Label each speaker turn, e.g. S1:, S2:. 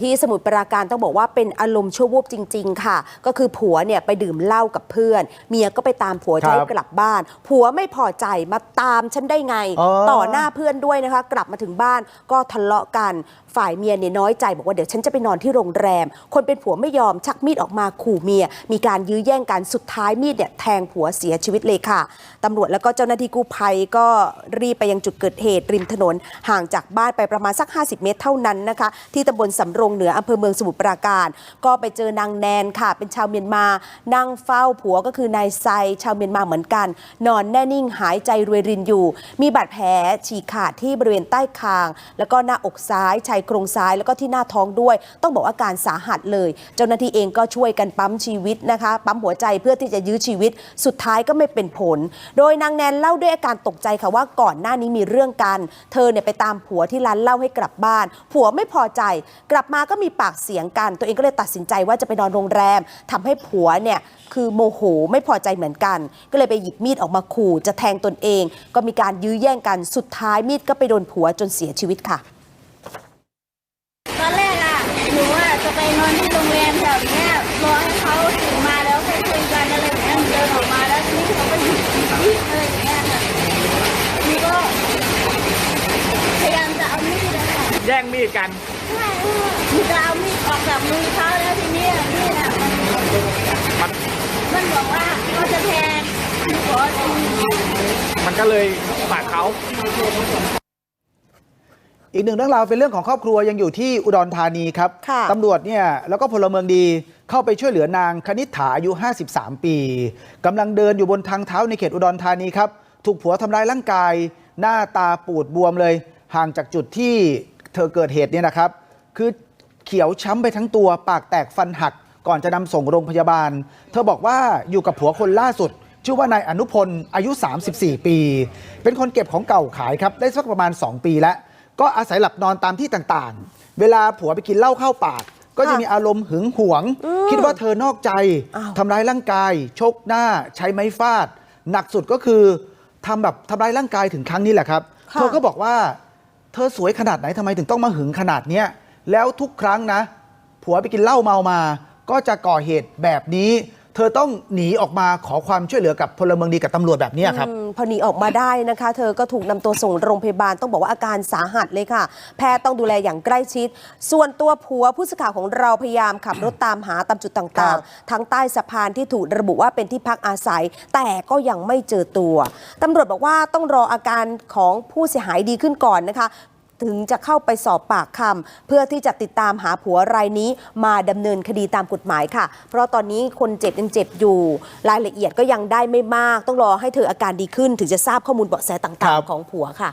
S1: ที่สมุทรปราการต้องบอกว่าเป็นอารมณ์ชั่ววูบจริง ๆ ค่ะ ก็คือผัวเนี่ยไปดื่มเหล้ากับเพื่อน เมียก็ไปตามผัว
S2: ครั
S1: จะ
S2: บ
S1: ให้กลับบ้าน ผัวไม่พอใจมาตามฉันได้ไง
S2: อ๋อ
S1: ต่อหน้าเพื่อนด้วยนะคะ กลับมาถึงบ้านก็ทะเลาะกันฝ่ายเมียเนี่ยน้อยใจบอกว่าเดี๋ยวฉันจะไปนอนที่โรงแรม คนเป็นผัวไม่ยอมชักมีดออกมาขู่เมีย มีการยื้อแย่งกันสุดท้ายมีดเนี่ยแทงผัวเสียชีวิตเลยค่ะตำรวจแล้วก็เจ้าหน้าที่กู้ภัยก็รีบไปยังจุดเกิดเหตุริมถนนห่างจากบ้านไปประมาณสัก 50 เมตรเท่านั้นนะคะ ที่ตำบลสำโรงเหนืออำเภอเมืองสมุทรปราการ ก็ไปเจอนางแนนค่ะ เป็นชาวเมียนมา นั่งเฝ้าผัวก็คือนายไซชาวเมียนมาเหมือนกัน นอนแน่นิ่งหายใจรวยรินอยู่ มีบาดแผลฉีกขาดที่บริเวณใต้คาง แล้วก็หน้าอกซ้ายชายโครงซ้ายแล้วก็ที่หน้าท้องด้วย ต้องบอกอาการสาหัสเลย เจ้าหน้าที่เองก็ช่วยกันปั๊มชีวิตนะคะ ปั๊มหัวใจเพื่อที่จะยื้อชีวิต สุดท้ายก็ไม่เป็นผล โดยนางแนนเล่าด้วยอาการตกใจค่ะว่าก่อนหน้านี้มีเรื่องกัน เธอเนี่ยไปตามผัวที่ร้านเหล้าให้กลับบ้าน ผัวไม่พอใจ กลับมาก็มีปากเสียงกัน ตัวเองก็เลยตัดสินใจว่าจะไปนอนโรงแรมทำให้ผัวเนี่ยคือโมโหไม่พอใจเหมือนกัน ก็เลยไปหยิบมีดออกมาขู่จะแทงตนเอง ก็มีการยื้อแย่งกันสุดท้ายมีดก็ไปโดนผัวจนเสียชีวิตค่ะ
S3: ตอนแรกอะหนูอะจะไปนอนที่โรงแรมแถวเนี้ยรอให้เขาถึงมาแล้วค่อยคุยกันอะไรอย่างเงี้ยหนูเดินออกมาแล้วทีนี้เขาก็หยิบมีดอะไรอย่างเงี้ยค่ะหนูก็พยายามจะเอามีดนะคะ
S2: แย่งมีดกัน
S3: ใช่หนู จะเอามีดออกจากมือเขาแล้วทีนี้มีดอะมัน
S2: มัน
S3: มันบอกว่าเขาจะแทงหนูขอที
S2: มันก็เลยบาดเขา
S4: อีกหนึ่งเรื่องราวเป็นเรื่องของครอบครัวยังอยู่ที่อุดรธานีครับ
S1: ค่ะ
S4: ตำรวจเนี่ยแล้วก็พลเมืองดีเข้าไปช่วยเหลือนางคณิษฐาอายุ 53 ปีกำลังเดินอยู่บนทางเท้าในเขตอุดรธานีครับ ถูกผัวทำร้ายร่างกาย หน้าตาปูดบวมเลย ห่างจากจุดที่เธอเกิดเหตุเนี่ยนะครับ คือเขียวช้ำไปทั้งตัว ปากแตกฟันหัก ก่อนจะนำส่งโรงพยาบาล เธอบอกว่าอยู่กับผัวคนล่าสุด ชื่อว่านายอนุพลอายุ 34 ปี เป็นคนเก็บของเก่าขายครับ ได้สักประมาณ 2 ปีแล้ว ก็อาศัยหลับนอนตามที่ต่างๆ เวลาผัวไปกินเหล้าเข้าปาก ก็จะมีอารมณ์หึงหวง คิดว่าเธอนอกใจ
S1: อ้าว
S4: ทำร้ายร่างกาย ชกหน้า ใช้ไม้ฟาด หนักสุดก็คือทำแบบทำร้ายร่างกายถึงครั้งนี้แหละครับ
S1: ค่ะ
S4: เธอก็บอกว่า เธอสวยขนาดไหนทำไมถึงต้องมาหึงขนาดเนี้ย แล้วทุกครั้งนะ ผัวไปกินเหล้าเมามา ก็จะก่อเหตุแบบนี้ เธอต้องหนีออกมาขอความช่วยเหลือกับพลเมืองดีกับตำรวจแบบเนี้ยครับ
S1: อืมพอหนีออกมาได้นะคะ เธอก็ถูกนำตัวส่งโรงพยาบาลต้องบอกว่าอาการสาหัสเลยค่ะ แพทย์ต้องดูแลอย่างใกล้ชิด ส่วนตัวผัวผู้สื่อข่าวของเราพยายามขับรถตามหาตามจุด
S4: ครั
S1: ต่าง
S4: บ
S1: ๆ ทั้งใต้สะพานที่ถูกระบุว่าเป็นที่พักอาศัย แต่ก็ยังไม่เจอตัวตำรวจบอกว่าต้องรออาการของผู้เสียหายดีขึ้นก่อนนะคะ ถึงจะเข้าไปสอบปากคำเพื่อที่จะติดตามหาผัวรายนี้มาดำเนินคดีตามกฎหมายค่ะ เพราะตอนนี้คนเจ็บยังเจ็บอยู่ รายละเอียดก็ยังได้ไม่มาก ต้องรอให้เธออาการดีขึ้น ถึงจะทราบข้อมูลเบาะแสต่างๆ ของผัวค่ะ